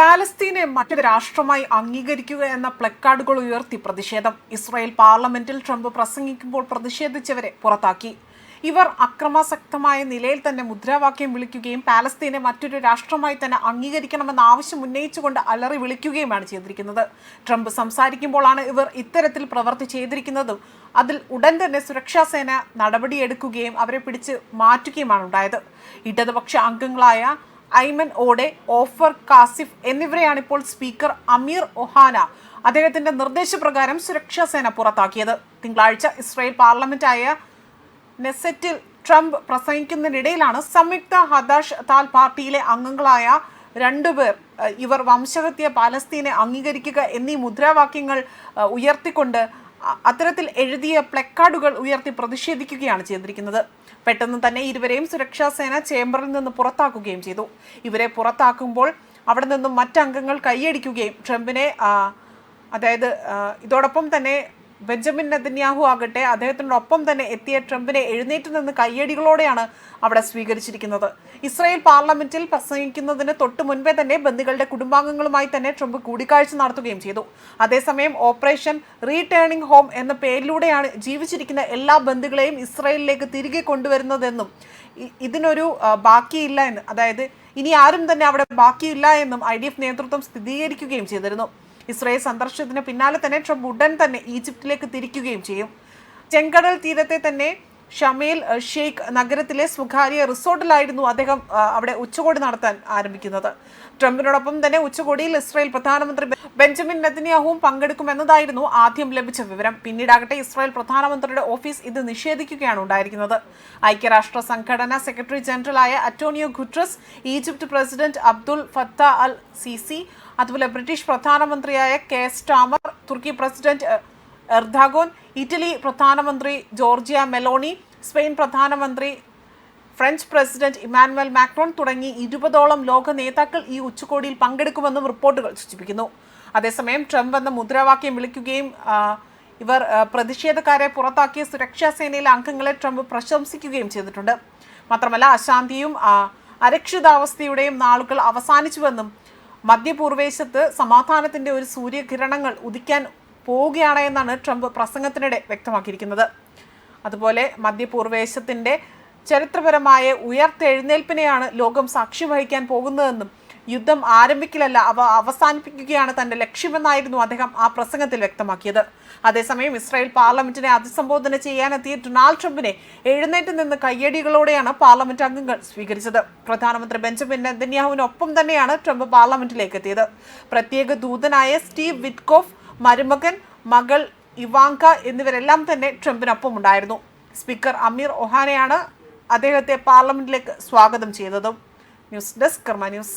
പാലസ്തീനെ മറ്റൊരു രാഷ്ട്രമായി അംഗീകരിക്കുക എന്ന പ്ലക്കാർഡുകൾ ഉയർത്തി പ്രതിഷേധം. ഇസ്രായേൽ പാർലമെന്റിൽ ട്രംപ് പ്രസംഗിക്കുമ്പോൾ പ്രതിഷേധിച്ചവരെ പുറത്താക്കി. ഇവർ അക്രമാസക്തമായ നിലയിൽ തന്നെ മുദ്രാവാക്യം വിളിക്കുകയും പാലസ്തീനെ മറ്റൊരു രാഷ്ട്രമായി തന്നെ അംഗീകരിക്കണമെന്ന ആവശ്യം ഉന്നയിച്ചുകൊണ്ട് അലറി വിളിക്കുകയുമാണ് ചെയ്തിരിക്കുന്നത്. ട്രംപ് സംസാരിക്കുമ്പോഴാണ് ഇവർ ഇത്തരത്തിൽ പ്രവർത്തി ചെയ്തിരിക്കുന്നതും. അതിൽ ഉടൻ തന്നെ സുരക്ഷാ സേന നടപടിയെടുക്കുകയും അവരെ പിടിച്ച് മാറ്റുകയുമാണ് ഉണ്ടായത്. ഇടതുപക്ഷ അംഗങ്ങളായ ഐമൻ ഓടെ ഓഫർ കാസിഫ് എന്നിവരെയാണ് ഇപ്പോൾ സ്പീക്കർ അമീർ ഒഹാന അദ്ദേഹത്തിന്റെ നിർദ്ദേശപ്രകാരം സുരക്ഷാ സേന പുറത്താക്കിയത്. തിങ്കളാഴ്ച ഇസ്രായേൽ പാർലമെന്റായ നെസറ്റിൽ ട്രംപ് പ്രസംഗിക്കുന്നതിനിടയിലാണ് സംയുക്ത ഹദാഷ് താൽ പാർട്ടിയിലെ അംഗങ്ങളായ രണ്ടുപേർ ഇവർ വംശഹത്യ പാലസ്തീനെ അംഗീകരിക്കുക എന്നീ മുദ്രാവാക്യങ്ങൾ ഉയർത്തിക്കൊണ്ട് അത്തരത്തിൽ എഴുതിയ പ്ലക്കാർഡുകൾ ഉയർത്തി പ്രതിഷേധിക്കുകയാണ് ചെയ്തിരിക്കുന്നത്. പെട്ടെന്ന് തന്നെ ഇരുവരെയും സുരക്ഷാ സേന ചേംബറിൽ നിന്ന് പുറത്താക്കുകയും ചെയ്തു. ഇവരെ പുറത്താക്കുമ്പോൾ അവിടെ നിന്നും മറ്റംഗങ്ങൾ കൈയടിക്കുകയും ട്രംപിനെ അതായത് ഇതോടൊപ്പം തന്നെ ബെഞ്ചമിൻ നെതന്യാഹു ആകട്ടെ അദ്ദേഹത്തിനോടൊപ്പം തന്നെ എത്തിയ ട്രംപിനെ എഴുന്നേറ്റ് നിന്ന് കയ്യടികളോടെയാണ് അവിടെ സ്വീകരിച്ചിരിക്കുന്നത്. ഇസ്രായേൽ പാർലമെന്റിൽ പ്രസംഗിക്കുന്നതിന് തൊട്ട് മുൻപേ തന്നെ ബന്ധുക്കളുടെ കുടുംബാംഗങ്ങളുമായി തന്നെ ട്രംപ് കൂടിക്കാഴ്ച നടത്തുകയും ചെയ്തു. അതേസമയം ഓപ്പറേഷൻ റീടേണിംഗ് ഹോം എന്ന പേരിലൂടെയാണ് ജീവിച്ചിരിക്കുന്ന എല്ലാ ബന്ധുക്കളെയും ഇസ്രായേലിലേക്ക് തിരികെ കൊണ്ടുവരുന്നതെന്നും ഇതിനൊരു ബാക്കിയില്ല എന്ന് അതായത് ഇനി ആരും തന്നെ അവിടെ ബാക്കിയില്ല എന്നും ഐ നേതൃത്വം സ്ഥിരീകരിക്കുകയും ചെയ്തിരുന്നു. ഇസ്രായേൽ സന്ദർശനത്തിന് പിന്നാലെ തന്നെ ട്രംപ് ഉടൻ തന്നെ ഈജിപ്തിലേക്ക് തിരിക്കുകയും ചെയ്യും. ചെങ്കടൽ തീരത്തെ തന്നെ ഷമേൽ ഷെയ്ഖ് നഗരത്തിലെ സ്വകാര്യ റിസോർട്ടിലായിരുന്നു അദ്ദേഹം അവിടെ ഉച്ചകോടി നടത്താൻ ആരംഭിക്കുന്നത്. ട്രംപിനോടൊപ്പം തന്നെ ഉച്ചകോടിയിൽ ഇസ്രായേൽ പ്രധാനമന്ത്രി ബെഞ്ചമിൻ നെതന്യാഹുവും പങ്കെടുക്കുമെന്നതായിരുന്നു ആദ്യം ലഭിച്ച വിവരം. പിന്നീടാകട്ടെ ഇസ്രായേൽ പ്രധാനമന്ത്രിയുടെ ഓഫീസ് ഇത് നിഷേധിക്കുകയാണ് ഉണ്ടായിരിക്കുന്നത്. ഐക്യരാഷ്ട്ര സംഘടന secretary ജനറലായ Antonio Guterres Egypt president Abdel Fattah al Sisi അതുപോലെ ബ്രിട്ടീഷ് പ്രധാനമന്ത്രിയായ കെ സ്റ്റാമർ തുർക്കി പ്രസിഡന്റ് എർദാഗോൻ ഇറ്റലി പ്രധാനമന്ത്രി ജോർജിയ മെലോണി സ്പെയിൻ പ്രധാനമന്ത്രി ഫ്രഞ്ച് പ്രസിഡന്റ് ഇമാനുവൽ മാക്രോൺ തുടങ്ങി ഇരുപതോളം ലോക നേതാക്കൾ ഈ ഉച്ചകോടിയിൽ പങ്കെടുക്കുമെന്നും റിപ്പോർട്ടുകൾ സൂചിപ്പിക്കുന്നു. അതേസമയം ട്രംപ് എന്ന മുദ്രാവാക്യം വിളിക്കുകയും ഇവർ പ്രതിഷേധക്കാരെ പുറത്താക്കിയ സുരക്ഷാ സേനയിലെ അംഗങ്ങളെ ട്രംപ് പ്രശംസിക്കുകയും ചെയ്തിട്ടുണ്ട്. മാത്രമല്ല അശാന്തിയും അരക്ഷിതാവസ്ഥയുടെയും നാളുകൾ അവസാനിച്ചുവെന്നും മധ്യപൂർവേശത്ത് സമാധാനത്തിന്റെ ഒരു സൂര്യകിരണങ്ങൾ ഉദിക്കാൻ പോവുകയാണ് എന്നാണ് ട്രംപ് പ്രസംഗത്തിനിടെ വ്യക്തമാക്കിയിരിക്കുന്നത്. അതുപോലെ മധ്യപൂർവേശത്തിന്റെ ചരിത്രപരമായ ഉയർത്തെഴുന്നേൽപ്പിനെയാണ് ലോകം സാക്ഷി വഹിക്കാൻ പോകുന്നതെന്നും യുദ്ധം ആരംഭിക്കലല്ല അവ അവസാനിപ്പിക്കുകയാണ് തന്റെ ലക്ഷ്യമെന്നായിരുന്നു അദ്ദേഹം ആ പ്രസംഗത്തിൽ വ്യക്തമാക്കിയത്. അതേസമയം ഇസ്രായേൽ പാർലമെന്റിനെ അഭിസംബോധന ചെയ്യാനെത്തിയ ഡൊണാൾഡ് ട്രംപിനെ എഴുന്നേറ്റ് നിന്ന് കയ്യടികളോടെയാണ് പാർലമെന്റ് അംഗങ്ങൾ സ്വീകരിച്ചത്. പ്രധാനമന്ത്രി ബെഞ്ചമിൻ നെതന്യാഹുവിനൊപ്പം തന്നെയാണ് ട്രംപ് പാർലമെന്റിലേക്ക് എത്തിയത്. പ്രത്യേക ദൂതനായ സ്റ്റീവ് വിറ്റ്കോഫ് മരുമകൻ മകൾ ഇവാങ്ക എന്നിവരെല്ലാം തന്നെ ട്രംപിനൊപ്പം ഉണ്ടായിരുന്നു. സ്പീക്കർ അമീർ ഒഹാനയാണ് അദ്ദേഹത്തെ പാർലമെന്റിലേക്ക് സ്വാഗതം ചെയ്തതും. News desk Karma news.